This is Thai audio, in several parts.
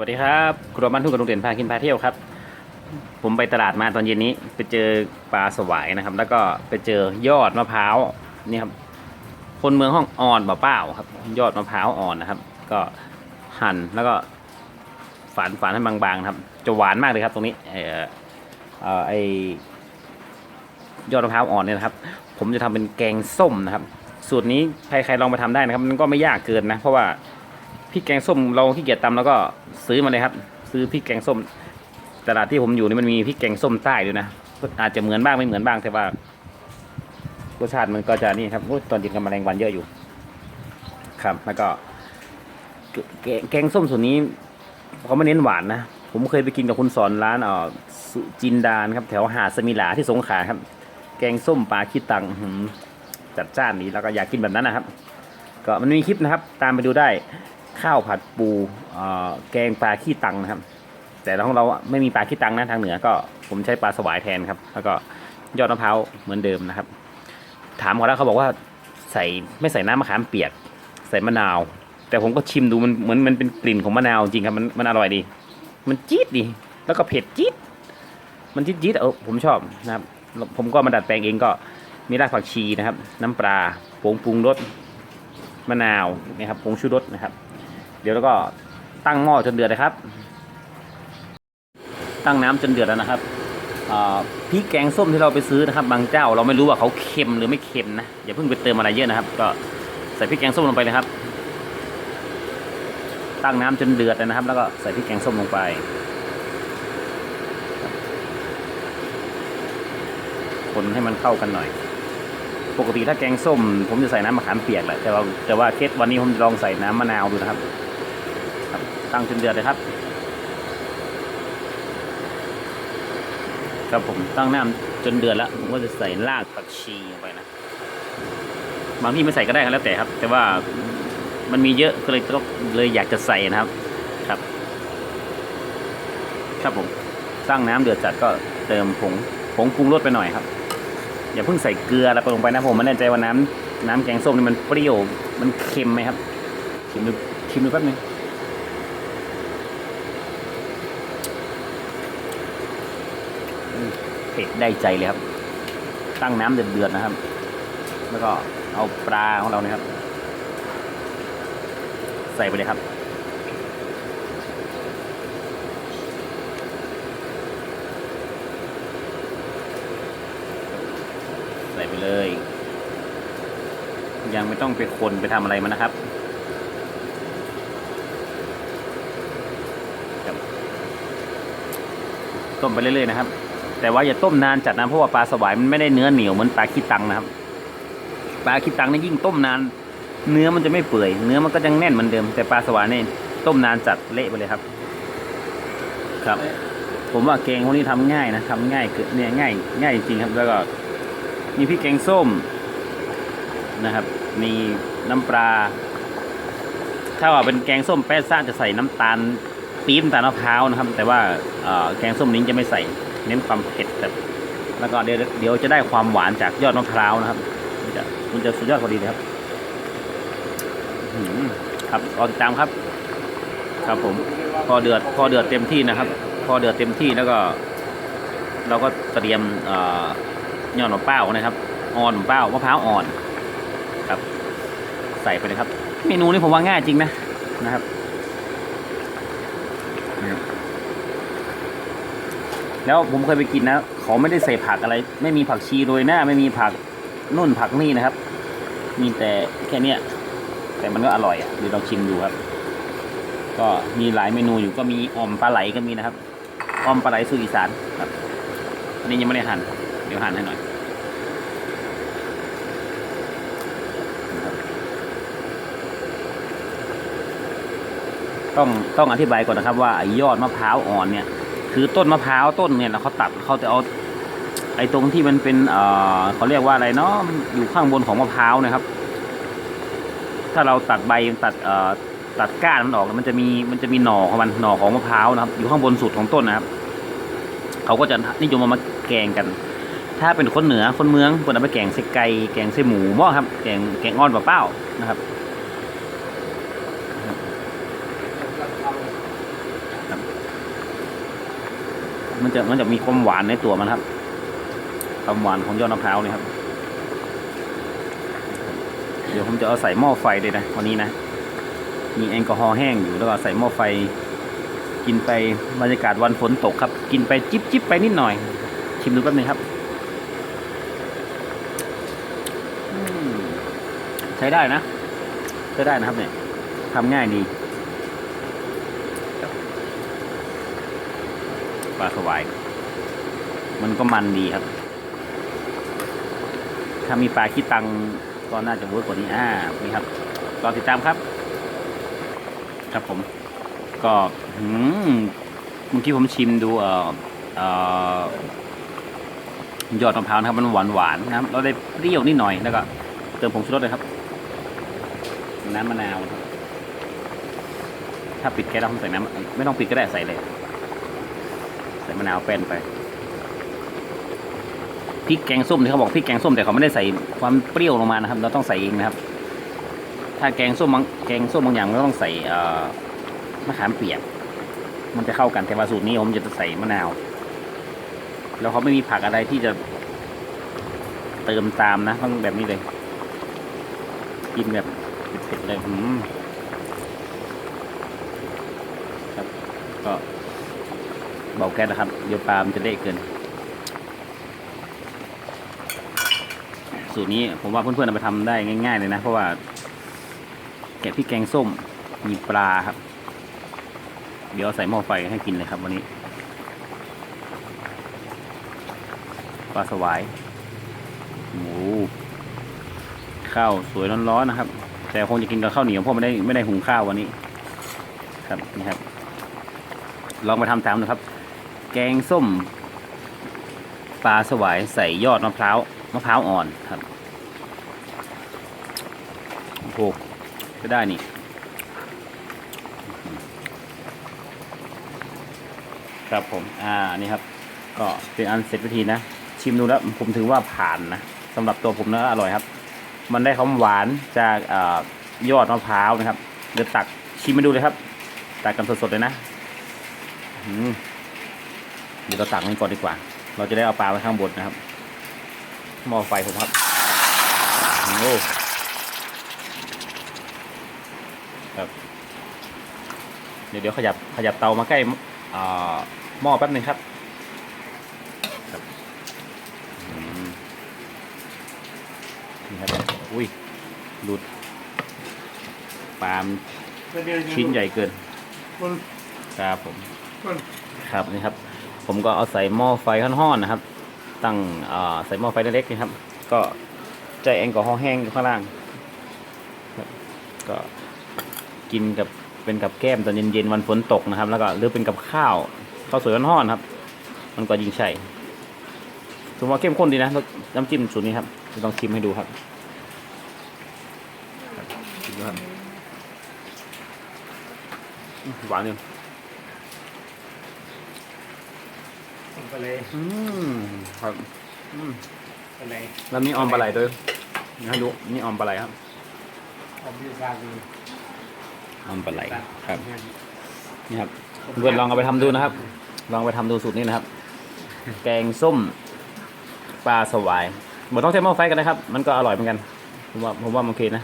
วัสดีครับครัวบ้านทุ่งกระดุงเด่นพากินพาเที่ยวครับ ผมไปตลาดมาตอนเย็นนี้ ไปเจอปลาสวายนะครับ แล้วก็ไปเจอยอดมะพร้าวนี่ครับ คนเมืองห้องอ่อนเปล่าครับ ยอดมะพร้าวอ่อนนะครับ ก็หั่นแล้วก็ฝานฝานให้บางๆครับ จะหวานมากเลยครับ ตรงนี้ เออเออไอยอดมะพร้าวอ่อนเนี่ยนะครับ ผมจะทำเป็นแกงส้มนะครับ สูตรนี้ใครๆลองมาทำได้นะครับ มันก็ไม่ยากเกินนะ เพราะว่า พริกแกงส้มเราขี้เกียจตำแล้วก็ซื้อมาเลยครับ ซื้อพริกแกงส้มตลาดที่ผมอยู่นี่มันมีพริกแกงส้มใต้ด้วยนะอาจจะเหมือนบ้างไม่เหมือนบ้างแต่ว่ารสชาติมันก็จะนี่ครับตอนกินกับแมลงวันเยอะอยู่ ครับ แล้วก็แกแกงส้มส่วนนี้เขาไม่เน้นหวานนะผมเคยไปกินกับคุณสอนร้านอ่อสุจินดานครับ แถวหาดสมิลาที่สงขลาครับ แกงส้มปลาขี้ตังจัดจ้านดีแล้วก็อยากกินแบบนั้นนะครับ ก็มันมีคลิปนะครับ ตามไปดูได้ ข้าวผัดปูแกงปลาขี้ตังนะครับ แต่ของเราไม่มีปลาขี้ตังนะทางเหนือก็ผมใช้ปลาสวายแทนครับ แล้วก็ยอดมะพร้าวเหมือนเดิมนะครับ ถามเขาแล้วเขาบอกว่าใส่ไม่ใส่น้ำมะขามเปียก ใส่มะนาว แต่ผมก็ชิมดูมันเหมือนมันเป็นกลิ่นของมะนาวจริงครับมันมันอร่อยดี มันจี๊ดดี แล้วก็เผ็ดจี๊ดมันจี๊ดจี๊ดเออผมชอบนะครับ ผมก็มาดัดแปลงเองก็มีรากผักชีนะครับ น้ำปลาผงปรุงรสมะนาวนะครับผงชูรสนะครับ เดี๋ยวแล้วก็ตั้งหม้อจนเดือดนะครับ ตั้งน้ำจนเดือดแล้วนะครับพริกแกงส้มที่เราไปซื้อนะครับ บางเจ้าเราไม่รู้ว่าเขาเค็มหรือไม่เค็มนะอย่าเพิ่งไปเติมอะไรเยอะนะครับ ก็ใส่พริกแกงส้มลงไปเลยครับ ตั้งน้ำจนเดือดนะครับ แล้วก็ใส่พริกแกงส้มลงไปคนให้มันเข้ากันหน่อย ปกติถ้าแกงส้ม ผมจะใส่น้ำมะขามเปียกแหละแต่ว่าแต่ว่าเคสวันนี้ผมจะลองใส่น้ำมะนาวดูนะครับ ตั้งจนเดือดเลยครับ ครับผมตั้งน้ำจนเดือดแล้วผมก็จะใส่รากผักชีลงไปนะบางที่ไม่ใส่ก็ได้ก็แล้วแต่ครับ แต่ว่ามันมีเยอะก็เลยต้องเลยอยากจะใส่นะครับครับ ครับผมตั้งน้ำเดือดจัดก็เติมผงผงปรุงรสไปหน่อยครับอย่าเพิ่งใส่เกลืออะไรไปลงไปนะผมไม่แน่ใจว่าน้ำน้ำแกงส้มนี่มันเปรี้ยวมันเค็มไหมครับชิมดูชิมดูแป๊บนึง เผ็ดได้ใจเลยครับ ตั้งน้ำเดือดๆนะครับ แล้วก็เอาปลาของเราเนี่ยครับ ใส่ไปเลยครับ ใส่ไปเลย ยังไม่ต้องไปคนไปทำอะไรมันนะครับต้มไปเรื่อยๆนะครับ แต่ว่าอย่าต้มนานจัดนะเพราะว่าปลาสวายมันไม่ได้เนื้อเหนียวเหมือนปลาขี้ตังนะครับ ปลาขี้ตังนี่ยิ่งต้มนาน เนื้อมันจะไม่เปื่อย เนื้อมันก็ยังแน่นเหมือนเดิม แต่ปลาสวายนี่ต้มนานจัดเละไปเลยครับ ครับ ผมว่าแกงพวกนี้ทำง่ายนะทำง่ายคือเนี่ยง่าย ง่ายจริงๆครับ แล้วก็มีพริกแกงส้มนะครับ มีน้ำปลาถ้าว่าเป็นแกงส้มแป้ซ่าจะใส่น้ำตาลปี๊บตาลมะพร้าวนะครับ แต่ว่าแกงส้มนี้จะไม่ใส่ เน้นความเผ็ดครับแล้วก็เดี๋ยวเดี๋ยวจะได้ความหวานจากยอดมะพร้าวนะครับ มันจะมันจะสุดยอดพอดีเลยครับครับรอติดตามครับ ครับผมพอเดือดพอเดือดเต็มที่นะครับ พอเดือดเต็มที่แล้วก็ เราก็เตรียมอยอดมะพร้าวนะครับอ่อนมะพร้าวมะพร้าวอ่อน ครับ ใส่ไปเลยครับ เมนูนี้ผมว่าง่ายจริงนะนะครับ แล้วผมเคยไปกินนะเขาไม่ได้ใส่ผักอะไร ไม่มีผักชีโรยหน้า ไม่มีผักนุ่นผักนี่นะครับ มีแต่แค่เนี้ยแต่มันก็อร่อยอะเดี๋ยวลองชิมดูครับ ก็มีหลายเมนูอยู่ก็มีออมปลาไหลก็มีนะครับออมปลาไหลสูตรอีสานครับอันนี้ยังไม่ได้หั่นเดี๋ยวหั่นให้หน่อยต้องต้องอธิบายก่อนนะครับว่ายอดมะพร้าวอ่อนเนี่ย คือต้นมะพร้าวต้นเนี่ยเขาตัดเขาจะเอาไอ้ตรงที่มันเป็นเอ่อเขาเรียกว่าอะไรเนาะอยู่ข้างบนของมะพร้าวนะครับ ถ้าเราตัดใบตัดเอ่อตัดก้านมันออกมันจะมีมันจะมีหน่อของมันหน่อของมะพร้าวนะครับ อยู่ข้างบนสุดของต้นนะครับเขาก็จะนิยมเอามาแกงกัน ถ้าเป็นคนเหนือคนเมืองคนเอาไปแกงใส่ไก่แกงใส่หมูหม้อครับ แกงแกงอ่อนเปล่าๆนะครับ มันจะมันจะมีความหวานในตัวมันครับ ความหวานของยอดมะพร้าวนี่ครับ เดี๋ยวผมจะเอาใส่หม้อไฟเลยนะวันนี้นะ มีแอลกอฮอล์แห้งอยู่แล้วก็ใส่หม้อไฟ กินไปบรรยากาศวันฝนตกครับ กินไปจิบจิบไปนิดหน่อย ชิมดูแป๊บนึงครับใช้ได้นะใช้ได้นะครับเนี่ยทำง่ายดี ปลาสวาย มันก็มันดีครับ ถ้ามีปลาขี้ตังก็น่าจะเวิร์กกว่านี้อ่านี่ครับรอติดตามครับ ครับผม ก็อืมเมื่อกี้ผมชิมดูเอ่อเอ่อยอดมะพร้าวนะครับ มันหวานหวานๆนะครับเราได้เปรี้ยวนิดหน่อยแล้วก็เติมผงชูรสเลยครับ น้ำมะนาว ถ้าปิดแก๊สแล้วผมใส่น้ำไม่ต้องปิดก็ได้ใส่เลย ส่มะนาวแป้นไปพริกแกงส้มที่เขาบอกพริกแกงส้มแต่เขาไม่ได้ใส่ความเปรี้ยวลงมานะครับ เราต้องใส่เองนะครับ ถ้าแกงส้มบางแกงส้มบางอย่างเราต้องใส่เอ่อมะขามเปียก มันจะเข้ากันแต่ว่าสูตรนี้ผมจะใส่มะนาว แล้วเขาไม่มีผักอะไรที่จะเติมตามนะต้องแบบนี้เลยกินแบบเผ็ดๆเลยอืมครับก็ เบาแก๊สนะครับเดี๋ยวปลามันจะเละเกิน สูตรนี้ผมว่าเพื่อนๆเอาไปทำได้ง่าย ๆ เลยนะ เพราะว่า แกะพริกแกงส้มมีปลาครับ เดี๋ยวใส่หม้อไฟให้กินเลยครับวันนี้ปลาสวายหมูข้าวสวยร้อนๆนะครับ แต่คงจะกินกับข้าวเหนียวเพราะไม่ได้ไม่ได้หุงข้าววันนี้ ครับนี่ครับ ลองไปทำตามดูครับ แกงส้ม ปลาสวายใส่ยอดมะพร้าวมะพร้าวอ่อนครับโอ้โหก็ได้นี่ครับผม อ่า นี่ครับ ก็เป็นอันเสร็จพิธีนะ ชิมดูแล้วผมถือว่าผ่านนะสำหรับตัวผมนะอร่อยครับ มันได้ความหวานจากอยอดมะพร้าวนะครับ เดี๋ยวตักชิมมาดูเลยครับ ตักกันสดๆเลยนะ อืม เดี๋ยวเราตักมันก่อนดีกว่า เราจะได้เอาปลาไว้ข้างบนนะครับหม้อไฟผมครับโอ้ครับเดี๋ยวเดี๋ยวขยับขยับเตามาใกล้อ่าหม้อแป๊บหนึ่งครับครับอืมนี่ครับอุ้ยหลุดปลามชิ้นใหญ่เกิน ครับผม ครับนี่ครับ ผมก็เอาใส่หม้อไฟห้อนๆนะครับ ตั้งอ่าใส่หม้อไฟเล็กๆนะครับ ก็ใจแอลกอฮอล์แห้งอยู่ข้างล่างครับก็กินกับเป็นกับแก้มตอนเย็นๆวันฝนตกนะครับ แล้วก็หรือเป็นกับข้าวข้าวสวยร้อนๆครับ มันก็ยิ่งใช่ถือว่าเข้มข้นดีนะรสน้ำจิ้มสูตรนี้ครับจะต้องชิมให้ดูครับครับชิมดูครับอื้อหวานอยู่ ไปเลยอืมครับอืมไปเลยแล้วมีออมปลาไหลด้วยให้ดูนี่ออมปลาไหลครับผมอยู่กลางเลยออมปลาไหลครับ นี่ครับเพื่อนลองเอาไปทำดูนะครับ ลองไปทำดูสูตรนี้นะครับ แกงส้มปลาสวายหมดต้องใช้หม้อไฟกันนะครับ มันก็อร่อยเหมือนกัน ผมว่าผมว่ามันโอเคนะ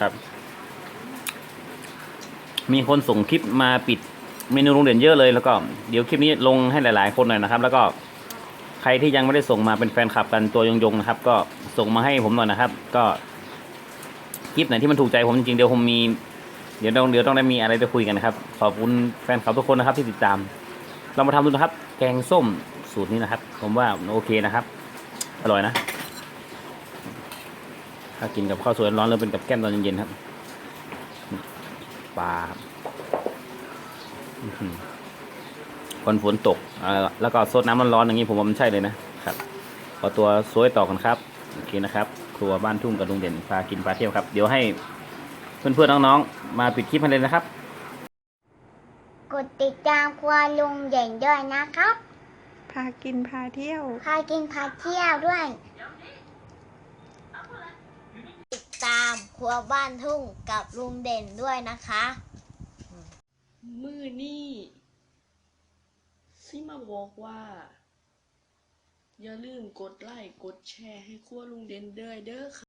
ครับ มีคนส่งคลิปมาปิด เมนูโรงเรียนเยอะเลยแล้วก็เดี๋ยวคลิปนี้ลงให้หลาย ๆ คนหน่อยนะครับ แล้วก็ใครที่ยังไม่ได้ส่งมาเป็นแฟนคลับกันตัวยงๆนะครับ ก็ส่งมาให้ผมหน่อยนะครับ ก็คลิปไหนที่มันถูกใจผมจริงๆเดี๋ยวผมมีเดี๋ยวต้องเดี๋ยวต้องได้มีอะไรจะคุยกันนะครับ ขอบคุณแฟนคลับทุกคนนะครับที่ติดตาม เรามาทำดูนะครับ แกงส้มสูตรนี้นะครับ ผมว่าโอเคนะครับ อร่อยนะ ถ้ากินกับข้าวสวยร้อนหรือเป็นกับแก้มตอนเย็นๆครับปลาครับ อื้อหือวันฝนตกอ่าแล้วก็ซดน้ำร้อนๆอย่างนี้ผมว่ามันใช่เลยนะครับขอตัวสวยต่อกันครับโอเคนะครับ ครัวบ้านทุ่งกับลุงเด่นพากินพาเที่ยวครับ เดี๋ยวให้เพื่อนๆน้องๆมาปิดคลิปให้เลยนะครับ กดติดตามครัวลุงเด่นด้วยนะครับ พากินพาเที่ยว พากินพาเที่ยวด้วย ติดตามครัวบ้านทุ่งกับลุงเด่นด้วยนะคะ มือนี่ซิมาบอกว่า อย่าลืมกดไลค์กดแชร์ให้ครัวลุงเด่นเด้อเด้อค่ะ